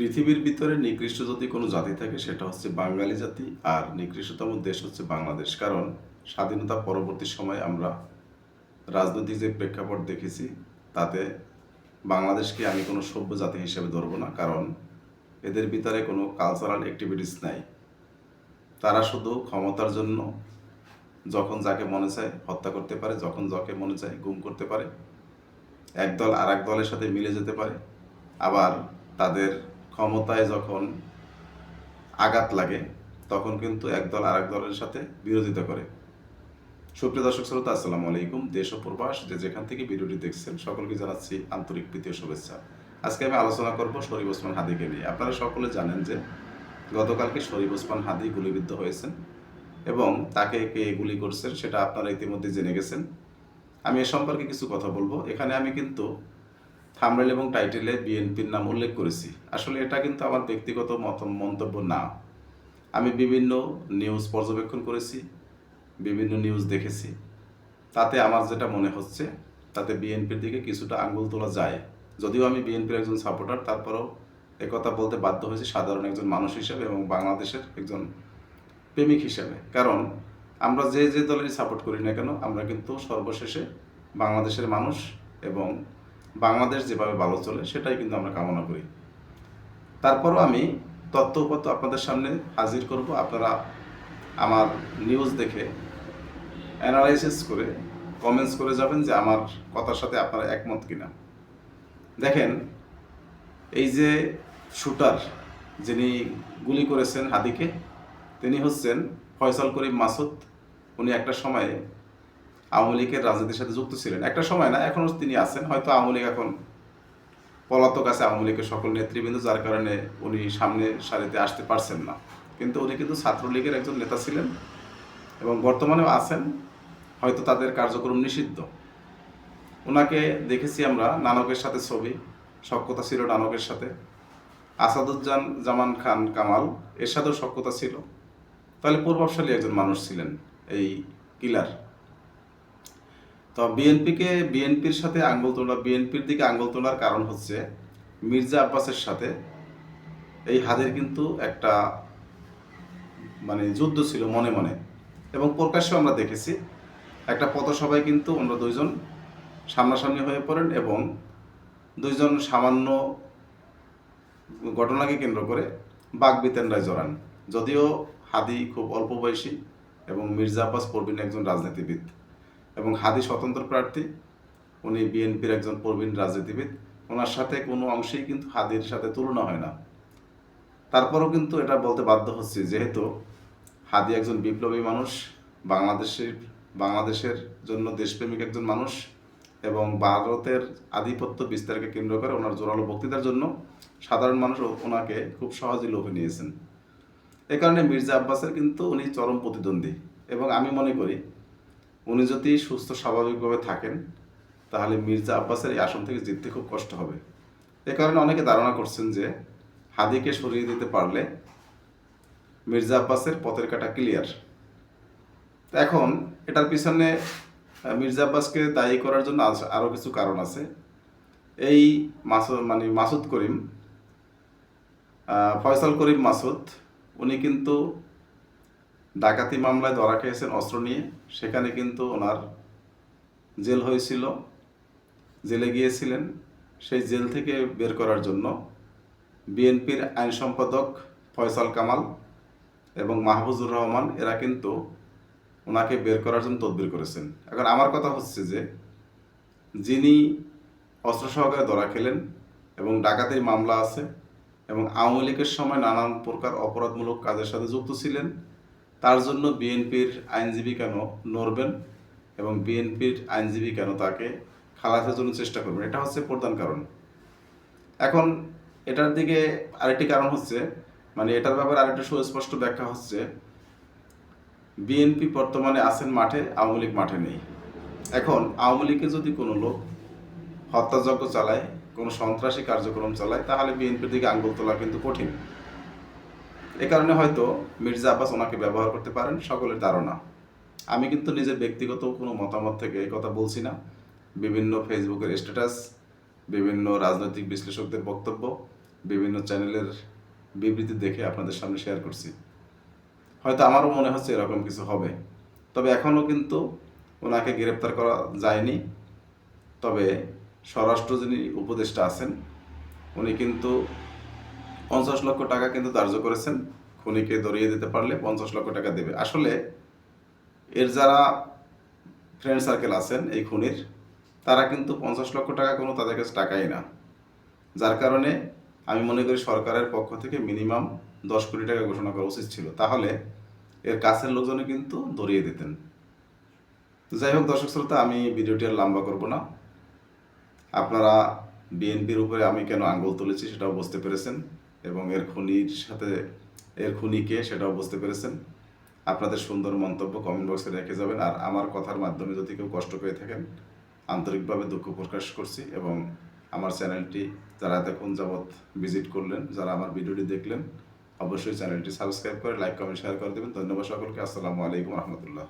পৃথিবীর ভিতরে নিকৃষ্ট যদি কোনো জাতি থাকে, সেটা হচ্ছে বাঙালি জাতি, আর নিকৃষ্টতম দেশ হচ্ছে বাংলাদেশ। কারণ স্বাধীনতা পরবর্তী সময়ে আমরা রাজনৈতিক যে প্রেক্ষাপট দেখেছি, তাতে বাংলাদেশকে আমি কোনো সভ্য জাতি হিসেবে ধরবো না, কারণ এদের ভিতরে কোনো কালচারাল অ্যাক্টিভিটিস নাই। তারা শুধু ক্ষমতার জন্য যখন যাকে মনে চায় হত্যা করতে পারে, যখন যাকে মনে চায় গুম করতে পারে। এক দল আর এক দলের সাথে মিলে যেতে পারে, আবার তাদের ক্ষমতায় যখন আঘাত লাগে, তখন কিন্তু একদল আর এক দলের সাথে বিরোধিতা করে। সুপ্রিয় দর্শক শ্রোতা, আসসালামু আলাইকুম। দেশ ও প্রবাস যে যেখান থেকে ভিডিওটি দেখছেন, সকলকে জানাচ্ছি আন্তরিক প্রীতীয় শুভেচ্ছা। আজকে আমি আলোচনা করব শরীফ ওসমান হাদিকে নিয়ে। আপনারা সকলে জানেন যে গতকালকে শরীফ ওসমান হাদি গুলিবিদ্ধ হয়েছেন এবং তাকে কে গুলি করছেন সেটা আপনারা ইতিমধ্যে জেনে গেছেন। আমি এ সম্পর্কে কিছু কথা বলব। এখানে আমি কিন্তু থামরেল এবং টাইটেলে বিএনপির নাম উল্লেখ করেছি। আসলে এটা কিন্তু আমার ব্যক্তিগত মত, মন্তব্য না। আমি বিভিন্ন নিউজ পর্যবেক্ষণ করেছি, বিভিন্ন নিউজ দেখেছি। তাতে আমার যেটা মনে হচ্ছে, তাতে বিএনপির দিকে কিছুটা আঙ্গুল তোলা যায়। যদিও আমি বিএনপির একজন সাপোর্টার, তারপরেও একথা বলতে বাধ্য হয়েছি সাধারণ একজন মানুষ হিসেবে এবং বাংলাদেশের একজন প্রেমিক হিসেবে। কারণ আমরা যে যে দলেরই সাপোর্ট করি না কেন, আমরা কিন্তু সর্বশেষে বাংলাদেশের মানুষ এবং বাংলাদেশ যেভাবে ভালো চলে, সেটাই কিন্তু আমরা কামনা করি। তারপরও আমি তথ্য আপনাদের সামনে হাজির করব। আপনারা আমার নিউজ দেখে অ্যানালাইসিস করে কমেন্টস করে যাবেন যে আমার কথার সাথে আপনারা একমত কিনা। দেখেন, এই যে শুটার যিনি গুলি করেছেন হাদিকে, তিনি হচ্ছেন ফয়সাল করিম মাসুদ। উনি একটা সময়ে আওয়ামী লীগের রাজনীতির সাথে যুক্ত ছিলেন। একটা সময় না এখনও তিনি আছেন। হয়তো আওয়ামী লীগ এখন পলাতক আছে আওয়ামী লীগের সকল নেতৃবৃন্দ, যার কারণে উনি সামনে সারিতে আসতে পারছেন না। কিন্তু উনি কিন্তু ছাত্রলীগের একজন নেতা ছিলেন এবং বর্তমানেও আছেন। হয়তো তাদের কার্যক্রম নিষিদ্ধ। ওনাকে দেখেছি আমরা নানকের সাথে ছবি সক্ষতা ছিল নানকের সাথে। আসাদুজ্জান জামান খান কামাল এর সাথেও সক্ষতা ছিল। তাহলে প্রভাবশালী একজন মানুষ ছিলেন এই কিলার। তো বিএনপিকে, বিএনপির সাথে আঙ্গুল তোলা, বিএনপির দিকে আঙ্গুল তোলার কারণ হচ্ছে মির্জা আব্বাসের সাথে এই হাদের কিন্তু একটা মানে যুদ্ধ ছিল মনে মনে। এবং প্রকাশ্যে আমরা দেখেছি, একটা পথসভায় কিন্তু আমরা দুইজন সামনাসামনি হয়ে পড়েন এবং দুইজন সামান্য ঘটনাকে কেন্দ্র করে বাগবিতেনরায় জড়ান। যদিও হাদি খুব অল্প বয়সী এবং মির্জা আব্বাস প্রবীণ একজন রাজনীতিবিদ। এবং হাদি স্বতন্ত্র প্রার্থী। উনি বিএনপির একজন প্রবীণ রাজনীতিবিদ। ওনার সাথে কোনো অংশেই কিন্তু হাদির সাথে তুলনা হয় না। তারপরেও কিন্তু এটা বলতে বাধ্য হচ্ছি, যেহেতু হাদি একজন বিপ্লবী মানুষ, বাংলাদেশের বাংলাদেশের জন্য দেশপ্রেমিক একজন মানুষ এবং ভারতের আধিপত্য বিস্তারকে কেন্দ্র করে ওনার জোরালো বক্তৃতার জন্য সাধারণ মানুষ ওনাকে খুব সহজেই লোভে নিয়েছেন। এ কারণে মির্জা আব্বাসের কিন্তু উনি চরম প্রতিদ্বন্দ্বী এবং আমি মনে করি উনি যদি সুস্থ, স্বাভাবিকভাবে থাকেন, তাহলে মির্জা আব্বাসের এই আসন থেকে জিততে খুব কষ্ট হবে। এ কারণে অনেকে ধারণা করছেন যে হাদিকে সরিয়ে দিতে পারলে মির্জা আব্বাসের পথের কাটা ক্লিয়ার এখন এটার পিছনে মির্জা আব্বাসকে দায়ী করার জন্য আরও কিছু কারণ আছে। এই মাসুদ মানে মাসুদ করিম ফয়সাল করিম মাসুদ, উনি কিন্তু ডাকাতি মামলায় ধরা খেয়েছেন অস্ত্র নিয়ে। সেখানে কিন্তু ওনার জেল হয়েছিল, জেলে গিয়েছিলেন। সেই জেল থেকে বের করার জন্য বিএনপির আইন সম্পাদক ফয়সাল কামাল এবং মাহফুজুর রহমান, এরা কিন্তু ওনাকে বের করার জন্য তদবির করেছেন। এখন আমার কথা হচ্ছে যে, যিনি অস্ত্র সহকারে ধরা খেলেন এবং ডাকাতির মামলা আছে এবং আওয়ামী লীগের সময় নানান প্রকার অপরাধমূলক কাজের সাথে যুক্ত ছিলেন তার জন্য বিএনপির আইনজীবী কেন নড়বেন এবং বিএনপির আইনজীবী কেন তাকে খালাসের জন্য চেষ্টা করবেন? এটা হচ্ছে প্রধান কারণ। এখন এটার দিকে আরেকটি কারণ হচ্ছে মানে এটার ব্যাপারে আরেকটা সুস্পষ্ট ব্যাখ্যা হচ্ছে, বিএনপি বর্তমানে আছেন মাঠে, আওয়ামী লীগ মাঠে নেই। এখন আওয়ামী লীগে যদি কোনো লোক হত্যাযজ্ঞ চালায়, কোনো সন্ত্রাসী কার্যক্রম চালায়, তাহলে বিএনপির দিকে আঙ্গুল তোলা কিন্তু কঠিন। এ কারণে হয়তো মির্জা আব্বাস ওনাকে ব্যবহার করতে পারেন, সকলের ধারণা। আমি কিন্তু নিজের ব্যক্তিগত কোনো মতামত থেকে এই কথা বলছি না। বিভিন্ন ফেসবুকের স্ট্যাটাস বিভিন্ন রাজনৈতিক বিশ্লেষকদের বক্তব্য, বিভিন্ন চ্যানেলের বিবৃতি দেখে আপনাদের সামনে শেয়ার করছি। হয়তো আমারও মনে হচ্ছে এরকম কিছু হবে। তবে এখনও কিন্তু ওনাকে গ্রেপ্তার করা যায়নি। তবে স্বরাষ্ট্র যিনি উপদেষ্টা আছেন, উনি কিন্তু পঞ্চাশ লক্ষ টাকা কিন্তু ধার্য করেছেন, খুনিকে ধরিয়ে দিতে পারলে পঞ্চাশ লক্ষ টাকা দেবে। আসলে এর যারা ফ্রেন্ড সার্কেল আছেন, এই খুনির, তারা কিন্তু পঞ্চাশ লক্ষ টাকা কোনো তাদের কাছে টাকাই না। যার কারণে আমি মনে করি সরকারের পক্ষ থেকে মিনিমাম দশ কোটি টাকা ঘোষণা করা উচিত ছিল। তাহলে এর কাছের লোকজনে কিন্তু ধরিয়ে দিতেন। তো যাই হোক দর্শক শ্রোতা, আমি ভিডিওটি আর লম্বা করব না। আপনারা বিএনপির উপরে আমি কেন আঙ্গুল তুলেছি সেটাও বুঝতে পেরেছেন। এবং এর খুনির সাথে, এর খুনিকে সেটাও বুঝতে পেরেছেন। আপনাদের সুন্দর মন্তব্য কমেন্ট বক্সে রেখে যাবেন। আর আমার কথার মাধ্যমে যদি কেউ কষ্ট পেয়ে থাকেন, আন্তরিকভাবে দুঃখ প্রকাশ করছি এবং আমার চ্যানেলটি যারা এতক্ষণ যাবৎ ভিজিট করলেন, যারা আমার ভিডিওটি দেখলেন, অবশ্যই চ্যানেলটি সাবস্ক্রাইব করে লাইক কমেন্ট শেয়ার করে দেবেন। ধন্যবাদ সকলকে। আসসালামু আলাইকুম রহমতুল্লাহ।